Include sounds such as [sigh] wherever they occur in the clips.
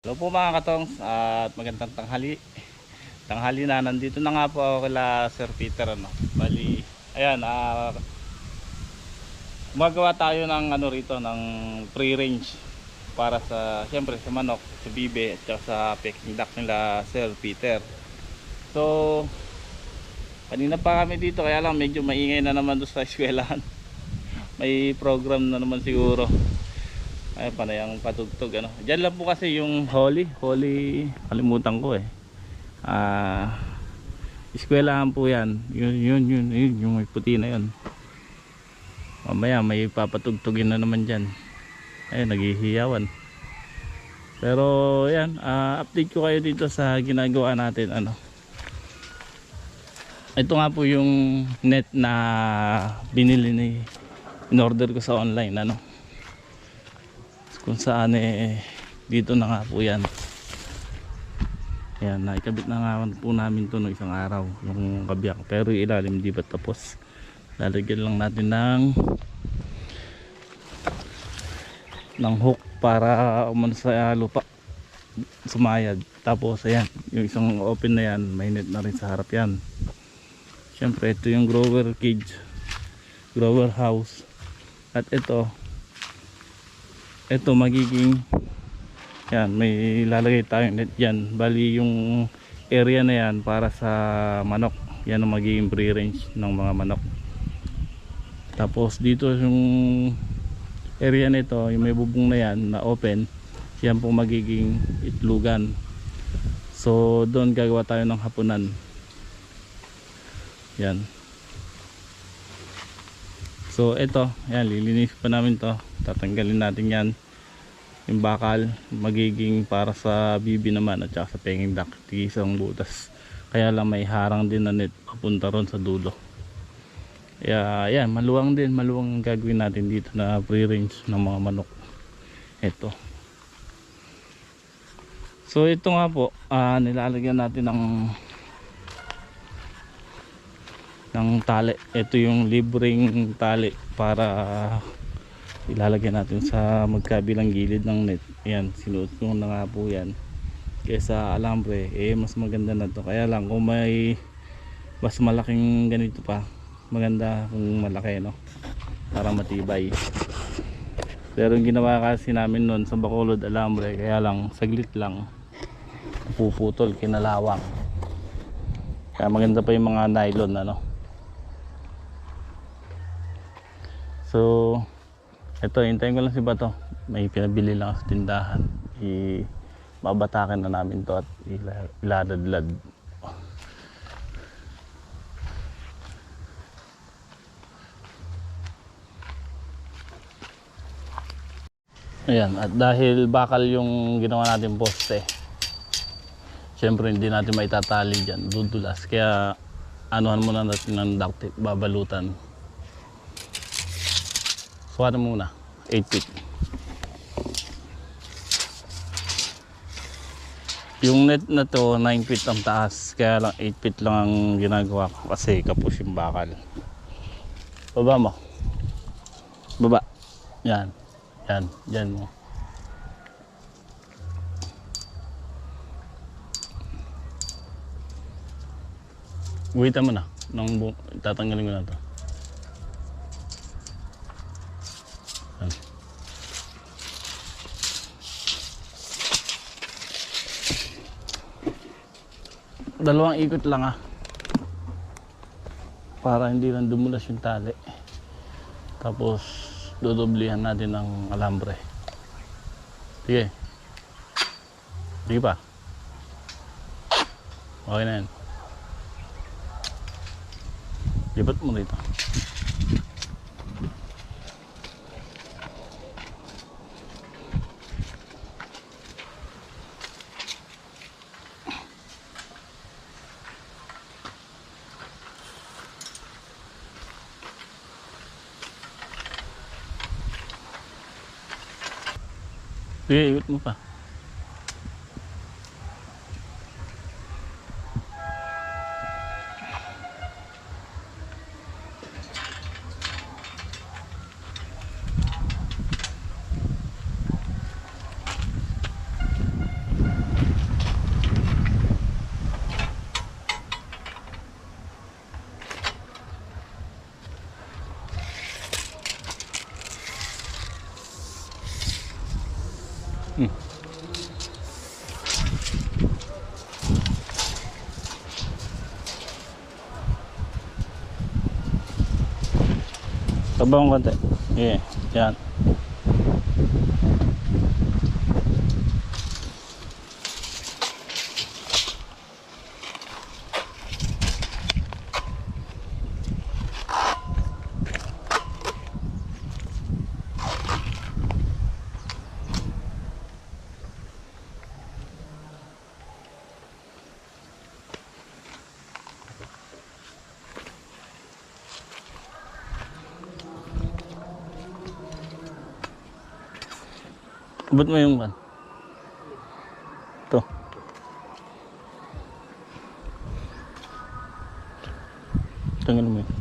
Hello po mga katongs at magandang tanghali. Tanghali na nandito na nga po ako kila Sir Peter ano. Bali, ayan ah gumagawa tayo ng ano rito ng free range para sa siyempre sa manok, sa bibe at sa peking duck nila Sir Peter. So kanina pa kami dito kaya lang medyo maingay na naman doon sa [laughs] eskwelahan. May program na naman siguro. Ay, panayang patugtog ano. Diyan lang po kasi yung Holy, Holy, kalimutan ko eh. Ah, eskwelahan po 'yan. Yun, yun, yun, yun, yung may puti na 'yon. Mamaya may papatugtugin na naman diyan. Ay, naghihiyawan. Pero 'yan, ah, update ko kayo dito sa ginagawa natin ano. Ito nga po yung net na binili ni in order ko sa online ano kung saan eh dito na nga po yan. Yan naikabit na nga po namin to no isang araw yung kabiyak pero ilalim di pa tapos? Lalagyan lang natin ng ng hook para umano sa lupa sumayad. Tapos ayan yung isang open na yan may na rin sa harap yan. Syempre ito yung grower cage grower house. At ito ito magiging yan may lalagay tayong net yan. Bali yung area na yan para sa manok. Yan ang magiging free range ng mga manok. Tapos dito yung area nito yung may bubong na yan na open yan po magiging itlugan. So doon gagawa tayo ng hapunan. Yan So ito, yan lilinis pa namin to. Tatanggalin natin yan. Yung bakal magiging para sa bibi naman at saka sa penging duck. Tigisang butas. Kaya lang may harang din na net papunta ron sa dulo. Kaya yan, maluwang din. Maluwang ang gagawin natin dito na free range ng mga manok. Ito. So ito nga po, ah, nilalagyan natin ng ng tali. Ito yung libreng tali para ilalagay natin sa magkabilang gilid ng net. Ayan, sinuot ko na nga po yan. Kesa alambre, eh mas maganda na to. Kaya lang kung may mas malaking ganito pa, maganda kung malaki no. Para matibay. Pero yung ginawa kasi namin noon sa Bacolod alambre, kaya lang saglit lang puputol kinalawang. Kaya maganda pa yung mga nylon ano. So, ito, hintayin ko lang si Bato. May pinabili lang sa tindahan. I babatakin na namin to at ila- iladadlad. Ayan, at dahil bakal yung ginawa natin poste, syempre hindi natin maitatali dyan, dudulas. Kaya anuhan muna natin ng duct tape, babalutan. Sukat muna. 8 feet. Yung net na to, 9 feet ang taas. Kaya lang 8 feet lang ang ginagawa ko kasi kapos yung bakal. Baba mo. Baba. Yan. Yan. Yan mo. Guhitan mo na. Nang tatanggalin ko na to. Dalawang ikot lang ah. Para hindi lang dumulas yung tali. Tapos dodoblihan natin ng alambre. Sige. Sige pa. Okay na yan. Lipat mo rito. Sige, ikot mo pa. Tabang konti. Yeah, yan. Ba't mo yung kan? Ito. Tanggal mo yun.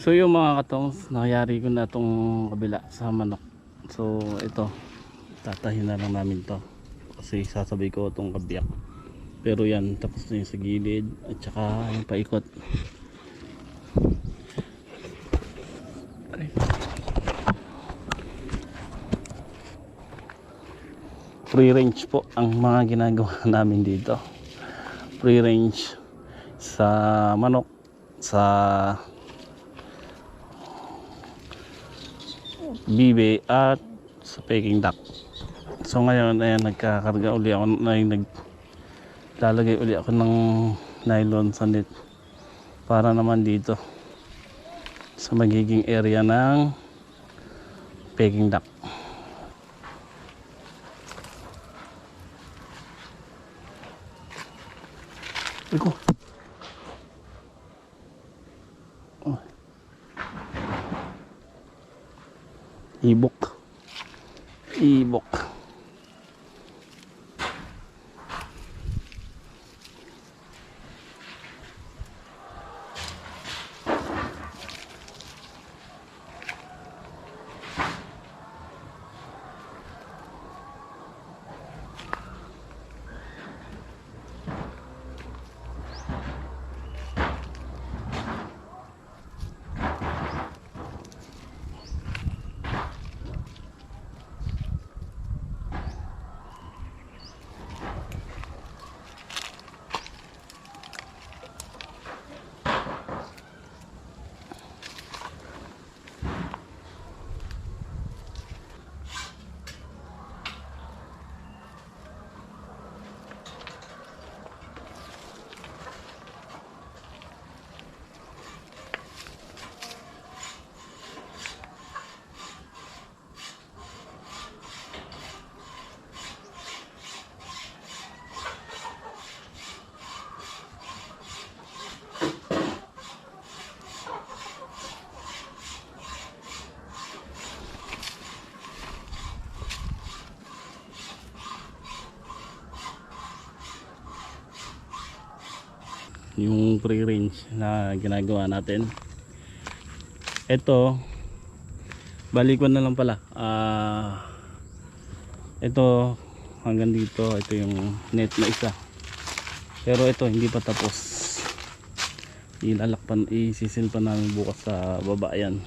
So yung mga katongs, nangyari ko na itong kabila sa manok. So ito, tatahin na lang namin to. Kasi sasabay ko itong kabiyak. Pero yan, tapos na yung sa gilid at saka yung paikot. Free range po ang mga ginagawa [laughs] namin dito. Free range sa manok, sa bibe at sa peking duck. So ngayon ayan nagkakarga uli ako ay naglalagay uli ako ng nylon sa para naman dito sa magiging area ng peking duck. Iko. Ibok. Ibok. Yung free range na ginagawa natin. Ito balik ko na lang pala. Ah ito hanggang dito ito yung net na isa. Pero ito hindi pa tapos. Ilalakpan isisin pa namin bukas sa baba yan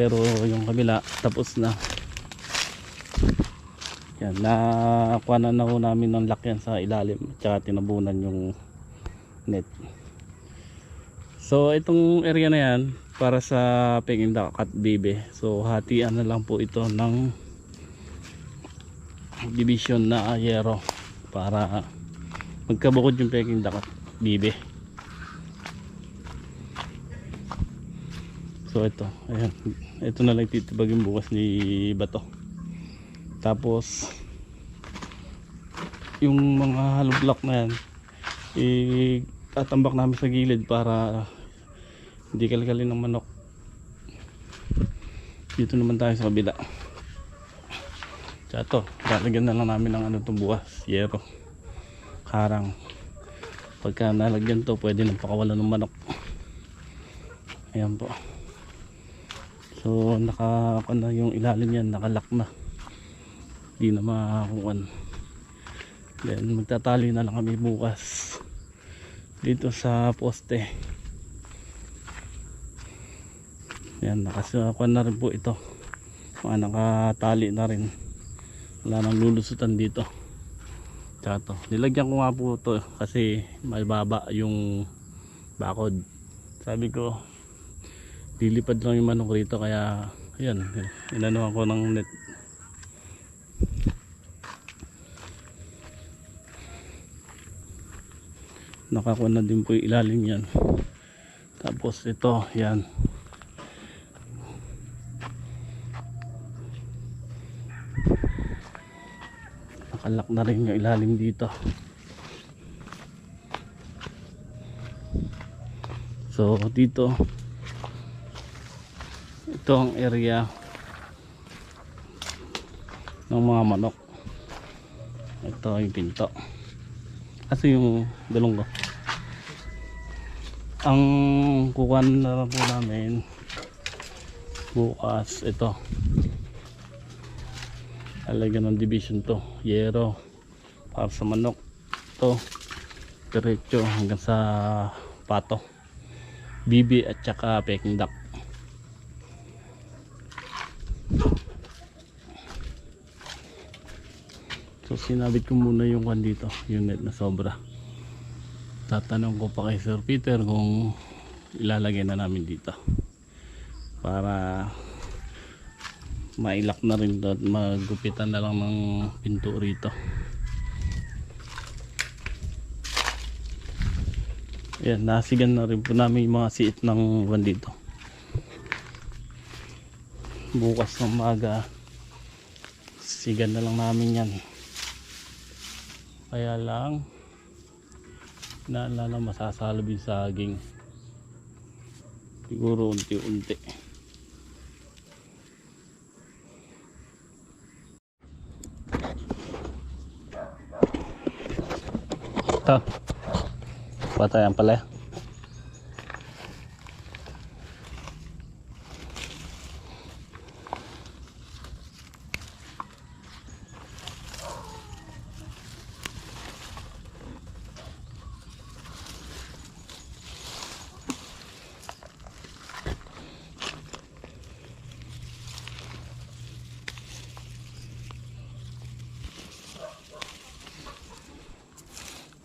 pero yung kabila tapos na. Yan nakuha na na namin ng lakyan sa ilalim. Tsaka tinabunan yung net. So itong area na yan para sa Peking Duck at Bibe. So hatian na lang po ito ng division na yero para magkabukod yung Peking Duck at Bibe. So ito. Ayan. Ito na lang titibag yung bukas ni Bato. Tapos yung mga hollow na yan itatambak namin sa gilid para hindi kalkalin ng manok. Dito naman tayo sa kabila. Tsaka to lalagyan na lang namin ng ano itong bukas yero karang. Pagka nalagyan to pwede nang pakawalan ng manok. Ayan po. So naka ano, yung ilalim yan nakalak na. Hindi na makakuan then magtatali na lang kami bukas dito sa poste. Yan nakasukan na rin po ito. Mga nakatali na rin. Wala nang lulusutan dito. Tsaka to nilagyan ko nga po to kasi mababa yung bakod. Sabi ko lilipad lang yung manok rito kaya yan inanuhan ko ng net nakakuha na din po yung ilalim yan. Tapos ito yan. Nakalak na rin yung ilalim dito. So dito ito ang area ng mga manok. Ito yung pinto. Kasi yung dalong ko ang kukuha na po namin bukas ito. Lalagyan ng division to. Yero para sa manok. To diretso hanggang sa pato. Bibi at saka peking duck. So sinabit ko muna yung kwan dito net na sobra tatanong ko pa kay Sir Peter kung ilalagay na namin dito. Para mailak na rin at magupitan na lang ng pinto rito. Yan nasigan na rin po namin yung mga siit ng van dito. Bukas ng maga sigan na lang namin yan. Kaya lang naalala masasalab yung saging. Siguro unti-unti. Ito. Patayan pala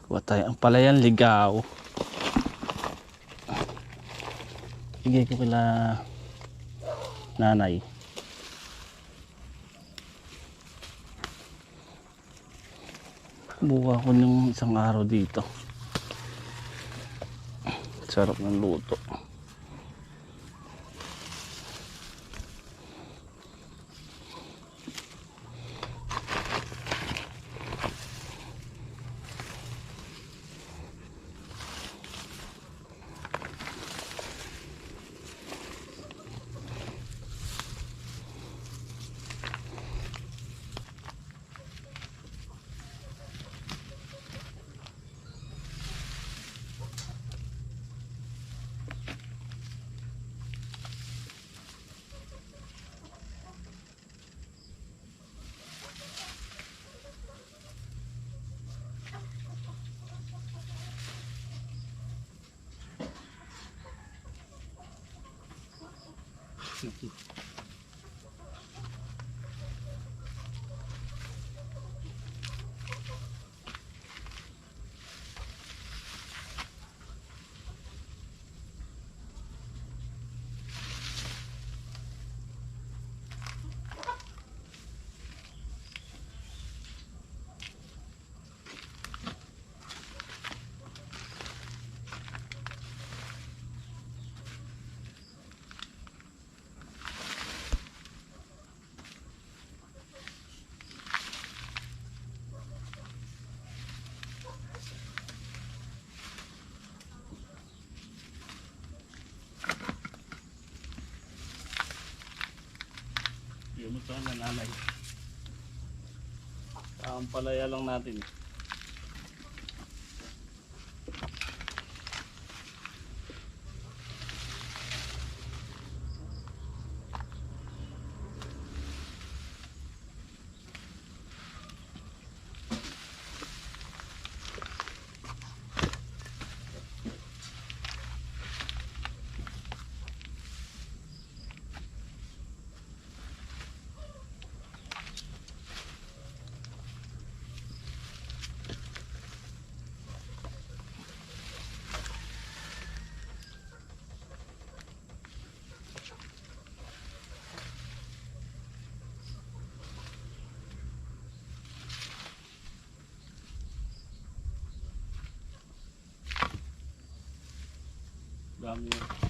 yan. Watay ang palayan ligaw. Bigay ko kila nanay. Buka ko ng isang araw dito. Sarap ng luto. Yung mo na nanay. Ang palaya lang natin. Dami yun.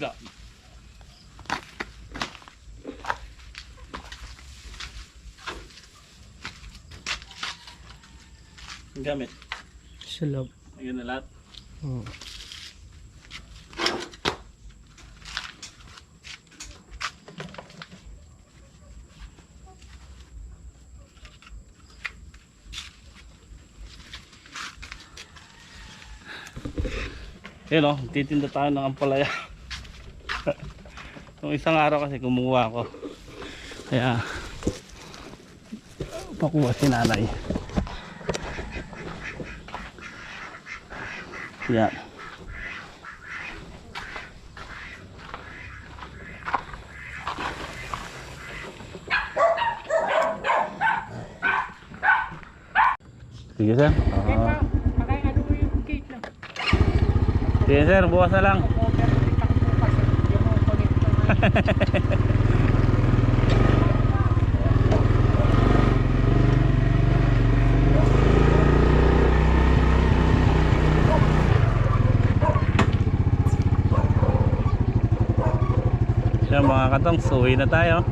Ga. Ang gamit. Sa loob. Ayun na lahat. Oo. Yun o, titinda tayo ng ampalaya. Nung isang araw kasi kumuha ako. Kaya, pakuha si nanay. Yan. Sige sir. Lang. Sige sir, bukas na lang. Over, bukas. Yung mo Siya mga katong, suwi na tayo.